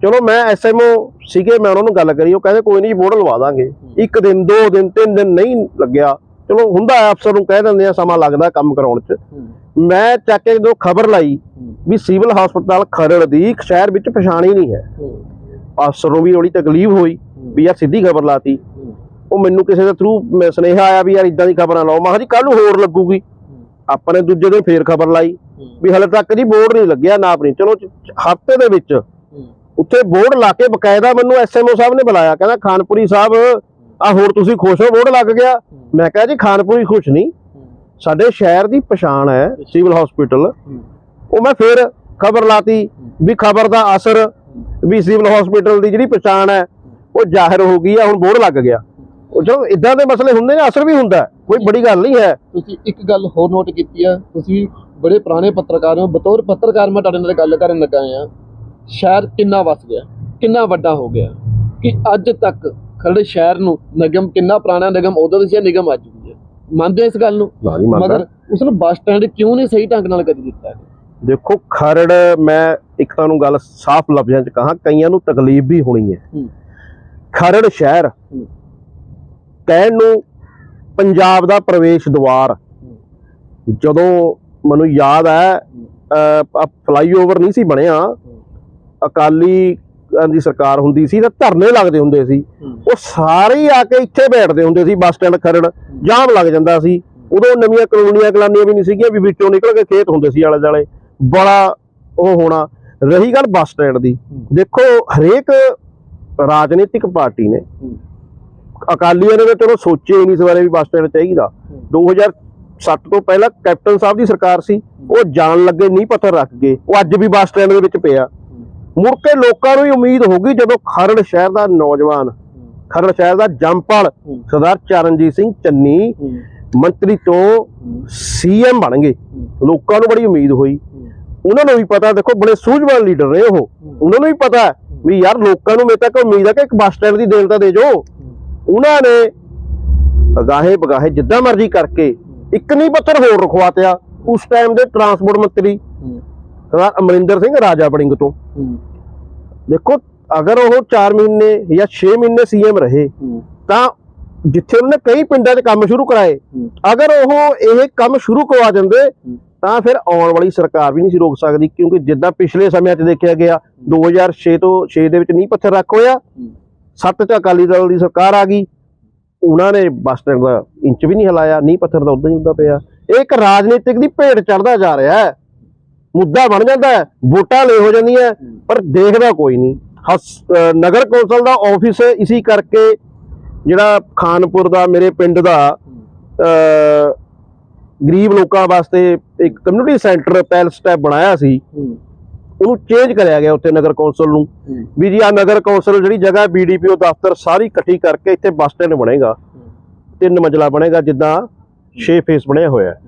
ਚਲੋ ਮੈਂ ਐਸਐਮਓ ਸੀਗੇ ਮੈਂ ਉਹਨਾਂ ਨੂੰ ਗੱਲ ਕਰੀ ਉਹ ਕਹਿੰਦੇ ਕੋਈ ਨਹੀਂ ਬੋਰਡ ਲਵਾ ਦਾਂਗੇ। ਇੱਕ ਦਿਨ ਦੋ ਦਿਨ ਤਿੰਨ ਦਿਨ ਨਹੀਂ ਲੱਗਿਆ। ਚਲੋ ਹੁੰਦਾ ਹੈ, ਅਫਸਰ ਨੂੰ ਕਹਿ ਦਿੰਦੇ ਆ ਸਮਾਂ ਲੱਗਦਾ ਕੰਮ ਕਰਾਉਣ 'ਚ। ਮੈਂ ਚੱਕ ਕੇ ਜਦੋਂ ਖਬਰ ਲਾਈ ਵੀ ਸਿਵਲ ਹਸਪਤਾਲ ਖਰੜ ਦੀ ਇੱਕ ਸ਼ਹਿਰ ਵਿੱਚ ਪਛਾਣ ਹੀ ਨਹੀਂ ਹੈ। ਅਫਸਰ ਨੂੰ ਵੀ ਥੋੜੀ ਤਕਲੀਫ ਹੋਈ ਵੀ ਯਾਰ ਸਿੱਧੀ ਖਬਰ ਲਾਤੀ। ਉਹ ਮੈਨੂੰ ਕਿਸੇ ਦੇ ਥਰੂ ਸੁਨੇਹਾ ਆਇਆ ਵੀ ਯਾਰ ਇਦਾਂ ਦੀ ਖਬਰਾਂ ਲਾਓ। ਮੈਂ ਕਿਹਾ ਜੀ ਕੱਲ ਨੂੰ ਹੋਰ ਲੱਗੂਗੀ। ਆਪਾਂ ਨੇ ਦੂਜੇ ਦਿਨ ਫੇਰ ਖਬਰ ਲਾਈ। ਵੀ ਹਲੇ ਤੱਕ ਜੀ ਬੋਰਡ ਨਹੀਂ ਲੱਗਿਆ ਨਾ ਆਪਣੀ। ਚਲੋ ਹਫ਼ਤੇ ਦੇ ਵਿੱਚ ਉੱਥੇ ਬੋਰਡ ਲਾ ਕੇ ਬਕਾਇਦਾ ਮੈਨੂੰ ਐਸਐਮਓ ਸਾਹਿਬ ਨੇ ਬੁਲਾਇਆ। ਕਹਿੰਦਾ ਖਾਨਪੁਰੀ ਸਾਹਿਬ ਆ ਹੋਰ ਤੁਸੀਂ ਖੁਸ਼ ਹੋ? ਬੋਰਡ ਲੱਗ ਗਿਆ? ਮੈਂ ਕਿਹਾ ਜੀ ਖਾਨਪੁਰੀ ਖੁਸ਼ ਨਹੀਂ। ਸਾਡੇ ਸ਼ਹਿਰ ਦੀ ਪਛਾਣ ਹੈ ਸਿਵਲ ਹਸਪੀਟਲ। ਉਹ ਮੈਂ ਫੇਰ ਖਬਰ ਲਾਤੀ ਵੀ ਖਬਰ ਦਾ ਅਸਰ ਵੀ ਸਿਵਲ ਹਸਪੀਟਲ ਦੀ ਜਿਹੜੀ ਪਛਾਣ ਹੈ ਉਹ ਜ਼ਾਹਿਰ ਹੋ ਗਈ ਆ ਹੁਣ ਬੋਰਡ ਲੱਗ ਗਿਆ। ਉਹ ਚਲੋ ਇਦਾਂ ਦੇ ਮਸਲੇ ਹੁੰਦੇ ਨੇ ਅਸਰ ਵੀ ਹੁੰਦਾ ਕੋਈ ਬੜੀ ਗੱਲ ਨਹੀਂ ਹੈ। ਤੁਸੀਂ ਇੱਕ ਗੱਲ ਹੋਰ ਨੋਟ ਕੀਤੀ ਆ ਤੁਸੀਂ ਬੜੇ ਪੁਰਾਣੇ ਪੱਤਰਕਾਰ ਹੋ ਬਤੌਰ ਪੱਤਰਕਾਰ ਮੈਂ ਤੁਹਾਡੇ ਨਾਲ ਗੱਲ ਕਰਨ ਲੱਗਾ ਆ ਸ਼ਹਿਰ ਕਿੰਨਾ ਵਸ ਗਿਆ ਕਿੰਨਾ ਵੱਡਾ ਹੋ ਗਿਆ ਕਿ ਅੱਜ ਤੱਕ ਖਰੜ ਸ਼ਹਿਰ ਨੂੰ ਨਿਗਮ ਕਿੰਨਾ ਪੁਰਾਣਾ ਨਿਗਮ ਉਦੋਂ ਵੀ ਸੀ ਨਿਗਮ ਅੱਜ ਵੀ ਹੈ ਮੰਨਦੇ ਇਸ ਗੱਲ ਨੂੰ ਨਾ ਨਹੀਂ ਮੰਨਦਾ ਮਗਰ ਉਸ ਨੂੰ ਬੱਸ ਸਟੈਂਡ ਕਿਉਂ ਨਹੀਂ ਸਹੀ ਢੰਗ ਨਾਲ ਕਦੀ ਦਿੱਤਾ? ਦੇਖੋ ਖਰੜ ਮੈਂ ਇੱਕ ਤੁਹਾਨੂੰ ਗੱਲ ਸਾਫ਼ ਲਫ਼ਜ਼ਾਂ 'ਚ ਕਹਾਂ ਕਈਆਂ ਨੂੰ ਤਕਲੀਫ ਵੀ ਹੋਣੀ ਹੈ। ਖਰੜ ਸ਼ਹਿਰ। ਕਹਿਣ ਨੂੰ ਪੰਜਾਬ ਦਾ ਪ੍ਰਵੇਸ਼ ਦੁਆਰ ਜਦੋਂ ਮੈਨੂੰ ਯਾਦ ਹੈ ਫਲਾਈਓਵਰ ਨਹੀਂ ਸੀ ਬਣਿਆ। ਅਕਾਲੀ ਦੀ ਸਰਕਾਰ ਹੁੰਦੀ ਸੀ ਤਾਂ ਧਰਨੇ ਲੱਗਦੇ ਹੁੰਦੇ ਸੀ। ਉਹ ਸਾਰੇ ਆ ਕੇ ਇੱਥੇ ਬੈਠਦੇ ਹੁੰਦੇ ਸੀ ਬੱਸ ਸਟੈਂਡ ਖਰੜ ਜਾਮ ਲੱਗ ਜਾਂਦਾ ਸੀ। ਉਦੋਂ ਨਵੀਆਂ ਕਲੋਨੀਆਂ ਕਲਾਨੀਆਂ ਵੀ ਨਹੀਂ ਸੀਗੀਆਂ ਵੀ ਵਿੱਚੋਂ ਨਿਕਲ ਕੇ ਖੇਤ ਹੁੰਦੇ ਸੀ ਆਲੇ ਦੁਆਲੇ ਬੜਾ ਉਹ ਹੋਣਾ। ਰਹੀ ਗੱਲ ਬੱਸ ਸਟੈਂਡ ਦੀ। ਦੇਖੋ ਹਰੇਕ ਰਾਜਨੀਤਿਕ ਪਾਰਟੀ ਨੇ। ਅਕਾਲੀਆਂ ਨੇ ਤਾਂ ਚਲੋ ਸੋਚਿਆ ਹੀ ਨਹੀਂ ਇਸ ਬਾਰੇ ਵੀ ਬੱਸ ਸਟੈਂਡ ਚਾਹੀਦਾ। ਸੱਤ ਤੋਂ ਪਹਿਲਾਂ ਕੈਪਟਨ ਸਾਹਿਬ ਦੀ ਸਰਕਾਰ ਸੀ, ਉਹ ਜਾਣ ਲੱਗੇ ਨਹੀਂ ਪੱਥਰ ਰੱਖ ਗਏ ਉਹ ਅੱਜ ਵੀ ਬੱਸ ਸਟੈਂਡ ਦੇ ਵਿੱਚ ਪਿਆ। ਮੁੜ ਕੇ ਲੋਕਾਂ ਨੂੰ ਹੀ ਉਮੀਦ ਹੋ ਗਈ ਜਦੋਂ ਖਰੜ ਸ਼ਹਿਰ ਦਾ ਨੌਜਵਾਨ, ਖਰੜ ਸ਼ਹਿਰ ਦਾ ਜੰਪਲ ਸਰਦਾਰ ਚਰਨਜੀਤ ਸਿੰਘ ਚੰਨੀ ਮੰਤਰੀ ਤੋਂ ਸੀਐਮ ਬਣ ਗਏ। ਲੋਕਾਂ ਨੂੰ ਬੜੀ ਉਮੀਦ ਹੋਈ। ਉਹਨਾਂ ਨੂੰ ਵੀ ਪਤਾ, ਦੇਖੋ ਬੜੇ ਸੂਝਵਾਨ ਲੀਡਰ ਨੇ ਉਹ। ਉਹਨਾਂ ਨੂੰ ਵੀ ਪਤਾ ਵੀ ਯਾਰ ਲੋਕਾਂ ਨੂੰ ਮੇਰੇ ਤੱਕ ਉਮੀਦ ਆ ਕਿ ਇੱਕ ਬੱਸ ਸਟੈਂਡ ਦੀ ਦੇਣ ਤਾਂ ਦੇ ਜੋ। ਉਹਨਾਂ ਨੇ ਅਗਾਹੇ ਬਗਾਹੇ ਜਿੱਦਾਂ ਮਰਜ਼ੀ ਕਰਕੇ ਇੱਕ ਨਹੀਂ ਪੱਥਰ ਹੋਰ ਰਖਵਾਤਿਆ। ਉਸ ਟਾਈਮ ਦੇ ਟਰਾਂਸਪੋਰਟ ਮੰਤਰੀ ਅਮਰਿੰਦਰ ਸਿੰਘ ਰਾਜਾ ਬੜਿੰਗ ਤੋਂ। ਦੇਖੋ ਅਗਰ ਉਹ 4 ਮਹੀਨੇ ਜਾਂ 6 ਮਹੀਨੇ ਸੀਐਮ ਰਹੇ ਤਾਂ ਜਿੱਥੇ ਉਹਨੇ ਕਈ ਪਿੰਡਾਂ 'ਚ ਕੰਮ ਸ਼ੁਰੂ ਕਰਾਏ ਅਗਰ ਉਹ ਇਹ ਕੰਮ ਸ਼ੁਰੂ ਕਰਵਾ ਦਿੰਦੇ ਤਾਂ ਫਿਰ ਆਉਣ ਵਾਲੀ ਸਰਕਾਰ ਵੀ ਨਹੀਂ ਸੀ ਰੋਕ ਸਕਦੀ ਕਿਉਂਕਿ ਜਿੱਦਾਂ ਪਿਛਲੇ ਸਮਿਆਂ 'ਚ ਦੇਖਿਆ ਗਿਆ 2006 ਤੋਂ 6 ਦੇ ਵਿੱਚ ਨਹੀਂ ਪੱਥਰ ਰੱਖ ਹੋਇਆ। ਸੱਤ 'ਚ ਅਕਾਲੀ ਦਲ ਦੀ ਸਰਕਾਰ ਆ ਗਈ। ਉਹਨਾਂ ਨੇ ਬੱਸ ਸਟੈਂਡ ਦਾ ਇੰਚ ਵੀ ਨਹੀਂ ਹਿਲਾਇਆ, ਨਹੀਂ ਪੱਥਰ ਦਾ ਉਦਾਂ ਹੀ ਉਦਾਂ ਪਿਆ। ਇਹ ਇੱਕ ਰਾਜਨੀਤਿਕ ਦੀ ਭੇਡ ਚੜਦਾ ਜਾ ਰਿਹਾ ਹੈ। ਮੁੱਦਾ ਬਣ ਜਾਂਦਾ ਹੈ, ਵੋਟਾਂ ਲੈ ਹੋ ਜਾਂਦੀਆਂ ਪਰ ਦੇਖਦਾ ਕੋਈ ਨਹੀਂ। ਹਸ- ਨਗਰ ਕੌਂਸਲ ਦਾ ਆਫਿਸ ਇਸੀ ਕਰਕੇ ਜਿਹੜਾ ਖਾਨਪੁਰ ਦਾ, ਮੇਰੇ ਪਿੰਡ ਦਾ ਗਰੀਬ ਲੋਕਾਂ ਵਾਸਤੇ ਇੱਕ ਕਮਿਊਨਿਟੀ ਸੈਂਟਰ ਪੈਲਸ ਟੈਪ ਬਣਾਇਆ ਸੀ। ਉਹਨੂੰ ਚੇਂਜ ਕਰਿਆ ਗਿਆ ਉੱਥੇ ਨਗਰ ਕੌਂਸਲ ਨੂੰ। ਵੀ ਜੀ ਆ ਨਗਰ ਕੌਂਸਲ ਜਿਹੜੀ ਜਗ੍ਹਾ ਬੀਡੀਪੀਓ ਦਫ਼ਤਰ ਸਾਰੀ ਇਕੱਠੀ ਕਰਕੇ ਇੱਥੇ ਬੱਸ ਸਟੈਂਡ ਬਣੇਗਾ। ਤਿੰਨ ਮੰਜ਼ਲਾ ਬਣੇਗਾ ਜਿੱਦਾਂ 6 ਫੇਸ ਬਣਿਆ ਹੋਇਆ ਹੈ।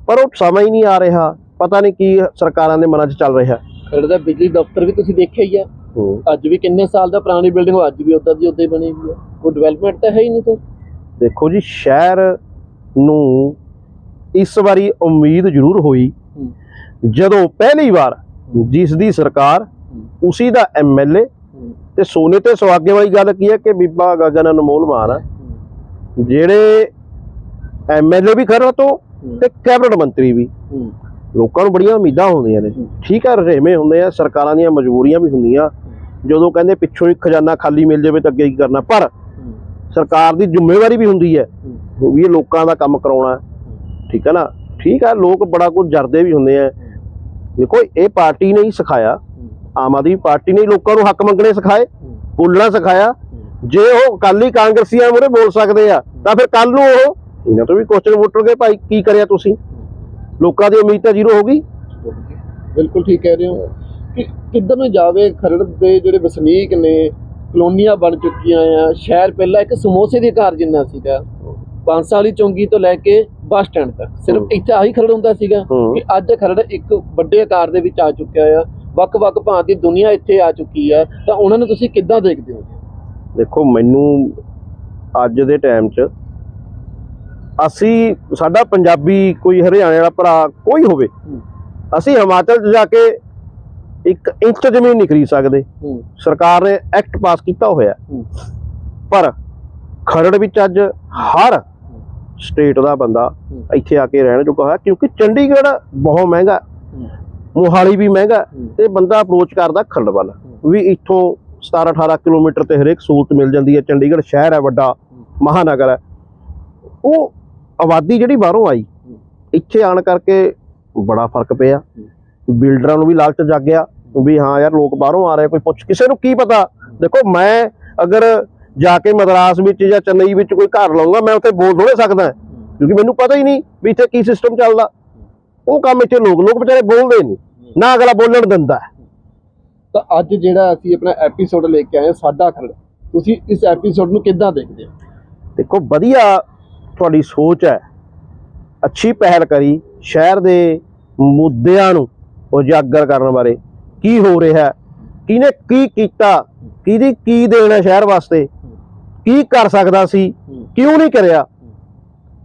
ਪਰ ਉਹ ਸਮਾਂ ਹੀ ਨਹੀਂ ਆ ਰਿਹਾ ਪਤਾ ਨਹੀਂ ਕੀ ਸਰਕਾਰਾਂ ਦੇ ਮਨਾਂ 'ਚ ਚੱਲ ਰਿਹਾ। ਖਰੜ ਦਾ ਬਿਜਲੀ ਦਫ਼ਤਰ ਵੀ ਤੁਸੀਂ ਦੇਖਿਆ ਹੀ ਆ। ਅੱਜ ਵੀ ਕਿੰਨੇ ਸਾਲ ਦਾ ਪੁਰਾਣੀ ਬਿਲਡਿੰਗ ਉਹ ਅੱਜ ਵੀ ਉਦਾਂ ਦੀ ਉਦਾਂ ਹੀ ਬਣੀ ਹੋਈ ਆ। ਕੋਈ ਡਿਵੈਲਪਮੈਂਟ ਤਾਂ ਹੈ ਹੀ ਨਹੀਂ ਤਾਂ ਦੇਖੋ ਜੀ ਸ਼ਹਿਰ ਨੂੰ ਇਸ ਵਾਰੀ ਉਮੀਦ ਜ਼ਰੂਰ ਹੋਈ। ਜਦੋਂ ਪਹਿਲੀ ਵਾਰ ਜਿਸ ਦੀ ਸਰਕਾਰ ਉਸੀ ਦਾ ਐਮਐਲਏ ਤੇ ਸੋਨੇ ਤੇ ਸੁਹਾਗੇ ਵਾਲੀ ਗੱਲ ਕੀ ਹੈ ਕਿ ਬੀਬਾ ਗਗਨ ਅਨਮੋਲ ਮਾਨ ਆ, ਜਿਹੜੇ ਐਮਐਲਏ ਵੀ ਖੜਾ ਤੋਂ ਤੇ ਕੈਬਨਿਟ ਮੰਤਰੀ ਵੀ। ਲੋਕਾਂ ਨੂੰ ਬੜੀਆਂ ਉਮੀਦਾਂ ਹੁੰਦੀਆਂ ਨੇ। ਠੀਕ ਹੈ ਰੇਵੇਂ ਹੁੰਦੇ ਆ ਸਰਕਾਰਾਂ ਦੀਆਂ ਮਜਬੂਰੀਆਂ ਵੀ ਹੁੰਦੀਆਂ। ਜਦੋਂ ਕਹਿੰਦੇ ਪਿੱਛੋਂ ਹੀ ਖਜ਼ਾਨਾ ਖਾਲੀ ਮਿਲ ਜਾਵੇ ਤਾਂ ਅੱਗੇ ਕੀ ਕਰਨਾ? ਪਰ ਸਰਕਾਰ ਦੀ ਜ਼ਿੰਮੇਵਾਰੀ ਵੀ ਹੁੰਦੀ ਹੈ ਵੀ ਇਹ ਲੋਕਾਂ ਦਾ ਕੰਮ ਕਰਾਉਣਾ। ਠੀਕ ਹੈ ਨਾ? ਠੀਕ ਹੈ ਲੋਕ ਬੜਾ ਕੁਝ ਜਰਦੇ ਵੀ ਹੁੰਦੇ ਆ। ਦੇਖੋ, ਇਹ ਪਾਰਟੀ ਨੇ ਹੀ ਸਿਖਾਇਆ। ਆਮ ਆਦਮੀ ਪਾਰਟੀ ਨੇ ਲੋਕਾਂ ਨੂੰ ਹੱਕ ਮੰਗਣੇ ਸਿਖਾਏ, ਬੋਲਣਾ ਸਿਖਾਇਆ। ਜੇ ਉਹ ਅਕਾਲੀ ਕਾਂਗਰਸੀਆਂ ਮੂਹਰੇ ਬੋਲ ਸਕਦੇ ਆ, ਤਾਂ ਫਿਰ ਕੱਲ ਨੂੰ ਉਹ ਇਹਨਾਂ ਤੋਂ ਵੀ ਕੁਐਸਚਨ ਪੁੱਟਣਗੇ ਭਾਈ, ਕੀ ਕਰਿਆ ਤੁਸੀਂ? ਲੋਕਾਂ ਦੀ ਉਮੀਦ ਤਾਂ ਜ਼ੀਰੋ ਹੋ ਗਈ। ਬਿਲਕੁਲ ਠੀਕ ਕਹਿ ਰਹੇ ਹੋ। ਕਿ ਕਿੱਧਰ ਨੂੰ ਜਾਵੇ ਖਰੜ ਦੇ ਜਿਹੜੇ ਵਸਨੀਕ ਨੇ, ਕਲੋਨੀਆਂ ਬਣ ਚੁੱਕੀਆਂ ਆ, ਸ਼ਹਿਰ ਪਹਿਲਾਂ ਇੱਕ ਸਮੋਸੇ ਦੀ ਘਰ ਜਿੰਨਾ ਸੀਗਾ। ਪੰਜ ਸਾਲੀ ਚੌਂਗੀ ਤੋਂ ਲੈ ਕੇ ਬੱਸ ਸਟੈਂਡ ਤੱਕ। ਸਿਰਫ। ਇੱਥੇ ਆਹੀ ਖਰੜ ਹੁੰਦਾ ਸੀਗਾ। ਕਿ ਅੱਜ ਖਰੜ ਇੱਕ ਵੱਡੇ ਆਕਾਰ ਦੇ ਵਿੱਚ ਆ ਚੁੱਕਿਆ ਆ। ਵੱਖ-ਵੱਖ ਭਾਂਤ ਦੀ ਦੁਨੀਆ ਇੱਥੇ ਆ ਚੁੱਕੀ ਆ। ਤਾਂ ਉਹਨਾਂ ਨੂੰ ਤੁਸੀਂ ਕਿੱਦਾਂ ਦੇਖਦੇ ਹੋ? ਦੇਖੋ ਮੈਨੂੰ ਅੱਜ ਦੇ ਟਾਈਮ 'ਚ ਅਸੀਂ ਸਾਡਾ ਪੰਜਾਬੀ ਕੋਈ ਹਰਿਆਣੇ ਵਾਲਾ ਭਰਾ ਕੋਈ ਹੋਵੇ ਅਸੀਂ ਹਿਮਾਚਲ 'ਚ ਜਾ ਕੇ ਇੱਕ ਇੰਚ ਜ਼ਮੀਨ ਨਹੀਂ ਖਰੀਦ ਸਕਦੇ। ਸਰਕਾਰ ਨੇ ਐਕਟ ਪਾਸ ਕੀਤਾ ਹੋਇਆ। ਪਰ ਖਰੜ ਵਿੱਚ ਅੱਜ ਹਰ ਸਟੇਟ ਦਾ ਬੰਦਾ। ਇੱਥੇ ਆ ਕੇ ਰਹਿਣ ਜੋਗਾ ਹੋਇਆ ਕਿਉਂਕਿ ਚੰਡੀਗੜ੍ਹ ਬਹੁਤ ਮਹਿੰਗਾ ਮੋਹਾਲੀ ਵੀ ਮਹਿੰਗਾ। ਤੇ ਬੰਦਾ ਅਪਰੋਚ ਕਰਦਾ ਖਰੜ ਵੱਲ ਵੀ ਇੱਥੋਂ 17 18 ਕਿਲੋਮੀਟਰ ਤੇ ਹਰੇਕ ਸਹੂਲਤ ਮਿਲ ਜਾਂਦੀ ਹੈ। ਚੰਡੀਗੜ੍ਹ ਸ਼ਹਿਰ ਹੈ ਵੱਡਾ ਮਹਾਨਗਰ ਹੈ। ਉਹ ਆਬਾਦੀ ਜਿਹੜੀ ਬਾਹਰੋਂ ਆਈ ਇੱਥੇ ਆਣ ਕਰਕੇ ਬੜਾ ਫ਼ਰਕ ਪਿਆ। ਬਿਲਡਰਾਂ ਨੂੰ ਵੀ ਲਾਲਚ ਜਾਗਿਆ ਵੀ ਹਾਂ ਯਾਰ ਲੋਕ ਬਾਹਰੋਂ ਆ ਰਹੇ ਕੋਈ ਪੁੱਛ ਕਿਸੇ ਨੂੰ ਕੀ ਪਤਾ? ਦੇਖੋ ਮੈਂ ਅਗਰ ਜਾ ਕੇ ਮਦਰਾਸ ਵਿੱਚ ਜਾਂ ਚੇਨਈ ਵਿੱਚ ਕੋਈ ਘਰ ਲਾਉਂਗਾ ਮੈਂ ਉੱਥੇ ਬੋਲ ਥੋੜੇ ਸਕਦਾ। ਕਿਉਂਕਿ ਮੈਨੂੰ ਪਤਾ ਹੀ ਨਹੀਂ ਵੀ ਇੱਥੇ ਕੀ ਸਿਸਟਮ ਚੱਲਦਾ। ਉਹ ਕੰਮ ਇੱਥੇ ਲੋਕ ਲੋਕ ਵਿਚਾਰੇ ਬੋਲਦੇ ਨਹੀਂ। ਨਾ ਅਗਲਾ ਬੋਲਣ ਦਿੰਦਾ। ਤਾਂ ਅੱਜ ਜਿਹੜਾ ਅਸੀਂ ਆਪਣਾ ਐਪੀਸੋਡ ਲੈ ਕੇ ਆਏ ਸਾਡਾ ਖਰੜ ਤੁਸੀਂ ਇਸ ਐਪੀਸੋਡ ਨੂੰ ਕਿੱਦਾਂ ਦੇਖਦੇ ਹੋ? ਦੇਖੋ ਵਧੀਆ ਤੁਹਾਡੀ ਸੋਚ ਹੈ। ਅੱਛੀ ਪਹਿਲ ਕਰੀ ਸ਼ਹਿਰ ਦੇ ਮੁੱਦਿਆਂ ਨੂੰ ਉਜਾਗਰ ਕਰਨ ਬਾਰੇ। ਕੀ ਹੋ ਰਿਹਾ ਕਿਹਨੇ ਕੀ ਕੀਤਾ? ਕਿਹਦੀ ਕੀ ਦੇਣ ਸ਼ਹਿਰ ਵਾਸਤੇ? ਕੀ ਕਰ ਸਕਦਾ ਸੀ? ਕਿਉਂ ਨਹੀਂ ਕਰਿਆ?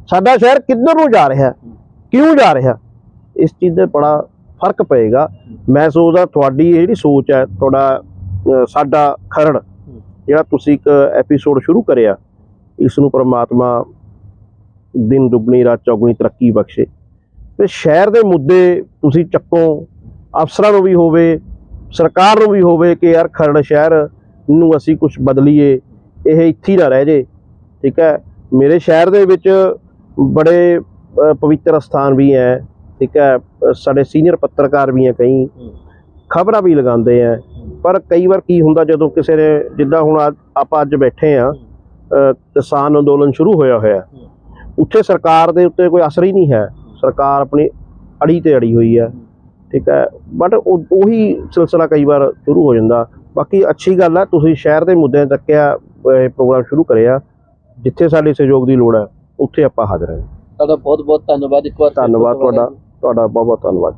ਸਾਡਾ ਸ਼ਹਿਰ ਕਿੱਧਰ ਨੂੰ ਜਾ ਰਿਹਾ? ਕਿਉਂ ਜਾ ਰਿਹਾ? ਇਸ ਚੀਜ਼ ਦੇ ਬੜਾ ਫ਼ਰਕ ਪਏਗਾ। ਮੈਂ ਸੋਚਦਾ ਤੁਹਾਡੀ ਜਿਹੜੀ ਸੋਚ ਹੈ ਤੁਹਾਡਾ ਸਾਡਾ ਖਰੜ ਜਿਹੜਾ ਤੁਸੀਂ ਇੱਕ ਐਪੀਸੋਡ ਸ਼ੁਰੂ ਕਰਿਆ ਇਸ ਨੂੰ ਪ੍ਰਮਾਤਮਾ ਦਿਨ ਦੁੱਗਣੀ ਰਾਤ ਚੌਗਣੀ ਤਰੱਕੀ ਬਖਸ਼ੇ। ਤੇ ਸ਼ਹਿਰ ਦੇ ਮੁੱਦੇ ਤੁਸੀਂ ਚੱਕੋ ਅਫਸਰਾਂ ਨੂੰ ਵੀ ਹੋਵੇ ਸਰਕਾਰ ਨੂੰ ਵੀ ਹੋਵੇ ਕਿ ਯਾਰ ਖਰੜ ਸ਼ਹਿਰ ਨੂੰ ਅਸੀਂ ਕੁਝ ਬਦਲੀਏ ਇਹ ਇੱਥੇ ਹੀ ਨਾ ਰਹਿ ਜੇ ਠੀਕ ਹੈ? ਮੇਰੇ ਸ਼ਹਿਰ ਦੇ ਵਿੱਚ ਬੜੇ ਪਵਿੱਤਰ ਸਥਾਨ ਵੀ ਹੈ ਠੀਕ ਹੈ? ਸਾਡੇ ਸੀਨੀਅਰ ਪੱਤਰਕਾਰ ਵੀ ਹੈ ਕਈ। ਖਬਰਾਂ ਵੀ ਲਗਾਉਂਦੇ ਆ ਪਰ ਕਈ ਵਾਰ ਕੀ ਹੁੰਦਾ ਜਦੋਂ ਕਿਸੇ ਨੇ ਜਿੱਦਾਂ ਹੁਣ ਆਪਾਂ ਅੱਜ ਬੈਠੇ ਆ ਕਿਸਾਨ ਅੰਦੋਲਨ ਸ਼ੁਰੂ ਹੋਇਆ ਹੋਇਆ। ਉੱਥੇ ਸਰਕਾਰ ਦੇ ਉੱਤੇ ਕੋਈ ਅਸਰ ਹੀ ਨਹੀਂ ਹੈ। ਸਰਕਾਰ ਆਪਣੀ ਅੜੀ ਤੇ ਅੜੀ ਹੋਈ ਹੈ। ਠੀਕ ਹੈ? ਬਟ ਉਹੀ ਸਿਲਸਿਲਾ ਕਈ ਵਾਰ ਸ਼ੁਰੂ ਹੋ ਜਾਂਦਾ। ਬਾਕੀ ਅੱਛੀ ਗੱਲ ਹੈ ਤੁਸੀਂ ਸ਼ਹਿਰ ਦੇ ਮੁੱਦਿਆਂ ਤੇ ਚੱਕਿਆ ਇਹ ਪ੍ਰੋਗਰਾਮ ਸ਼ੁਰੂ ਕਰਿਆ ਜਿੱਥੇ ਸਾਡੇ ਸਹਿਯੋਗ ਦੀ ਲੋੜ ਹੈ ਉੱਥੇ ਆਪਾਂ ਹਾਜ਼ਰ ਹਾਂ ਤੁਹਾਡਾ ਬਹੁਤ ਬਹੁਤ ਧੰਨਵਾਦ ਇੱਕ ਵਾਰ ਫਿਰ ਤੋਂ ਧੰਨਵਾਦ ਤੁਹਾਡਾ। ਤੁਹਾਡਾ ਬਹੁਤ ਬਹੁਤ ਧੰਨਵਾਦ